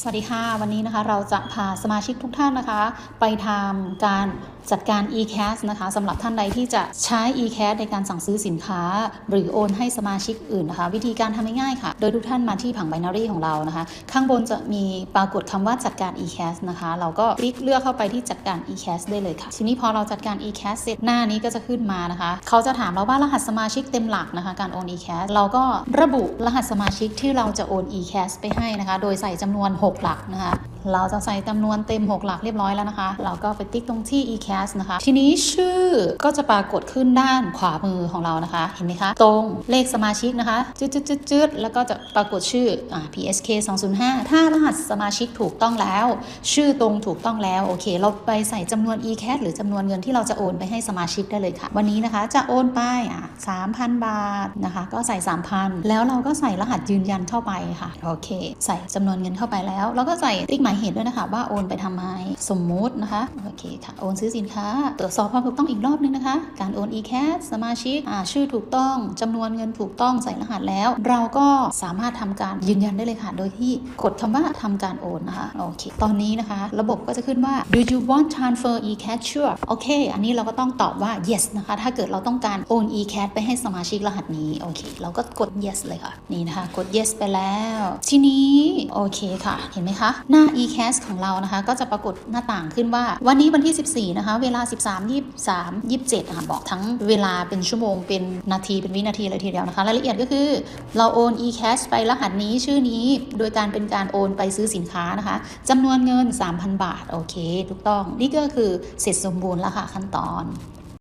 สวัสดีค่ะ วันนี้นะคะเราจะพาสมาชิกทุกท่านนะคะ ไปทำการจัดการ e-cash นะคะสำหรับท่านใดที่จะใช้ e-cash ในการสั่งซื้อสินค้า หรือโอนให้สมาชิกอื่นนะคะ วิธีการทำง่ายๆค่ะ โดยทุกท่านมาที่ผัง binary ของเรานะคะ ข้างบนจะมีปรากฏคำว่าจัดการ e-cash นะคะ เราก็คลิกเลือกเข้าไปที่จัดการ e-cash ได้เลยค่ะ ทีนี้พอเราจัดการ e-cash เสร็จหน้านี้ก็จะขึ้นมานะคะ เขาจะถามเราว่ารหัสสมาชิกเต็มหลักนะคะ การโอน e-cash เราก็ระบุรหัสสมาชิกที่เราจะโอน e-cash ไปให้นะคะ โดยใส่จำนวน6 หลักนะคะ เราจะใส่จำนวนเต็ม 6 หลักเรียบร้อยแล้วนะคะ เราก็ไปติ๊กตรงที่ e-cash นะคะ ทีนี้ชื่อก็จะปรากฏขึ้นด้านขวามือของเรานะคะ เห็นไหมคะ ตรงเลขสมาชิกนะคะจืดจืดจืดจืดแล้วก็จะปรากฏชื่ออ PSK 205 ถ้ารหัสสมาชิกถูกต้องแล้ว ชื่อตรงถูกต้องแล้ว โอเค เราไปใส่จำนวน e-cash หรือจำนวนเงินที่เราจะโอนไปให้สมาชิกได้เลยค่ะ วันนี้นะคะจะโอนไปอะ3,000 บาทนะคะ ก็ใส่ 3,000 แล้วเราก็ใส่รหัสยืนยันเข้าไปค่ะ โอเค ใส่จำนวนเงินเข้าไปแล้ว เราก็ใส่ติ๊กหมายเหตุด้วยนะคะว่าโอนไปทำไม สมมุตินะคะ โอเคค่ะ โอนซื้อสินค้า ตรวจสอบความถูกต้องอีกรอบนึงนะคะ การโอน e-cash สมาชิกชื่อถูกต้องจำนวนเงินถูกต้องใส่รหัสแล้ว เราก็สามารถทำการยืนยันได้เลยค่ะ โดยที่กดคำว่าทำการโอนนะคะ โอเค ตอนนี้นะคะ ระบบก็จะขึ้นว่า do you want transfer e-cash sure โอเค อันนี้เราก็ต้องตอบว่า yes นะคะ ถ้าเกิดเราต้องการโอน e-cash ไปให้สมาชิกรหัสนี้ โอเค เราก็กด yes เลยค่ะ นี่นะคะ กด yes ไปแล้ว ทีนี้ โอเคค่ะ เห็นไหมคะ หน้า e-cash ของเรานะคะ ก็จะปรากฏหน้าต่างขึ้นว่า วันนี้วันที่ 14 นะคะ เวลา 13 23 27นะคะบอกทั้งเวลาเป็นชั่วโมง เป็นนาที เป็นวินาทีเลยทีเดียวนะคะ รายละเอียดก็คือ เราโอน e-cash ไปรหัสนี้ชื่อนี้ โดยการเป็นการโอนไปซื้อสินค้านะคะจำนวนเงิน 3,000 บาท โอเค ถูกต้อง นี่ก็คือเสร็จสมบูรณ์แล้วค่ะขั้นตอน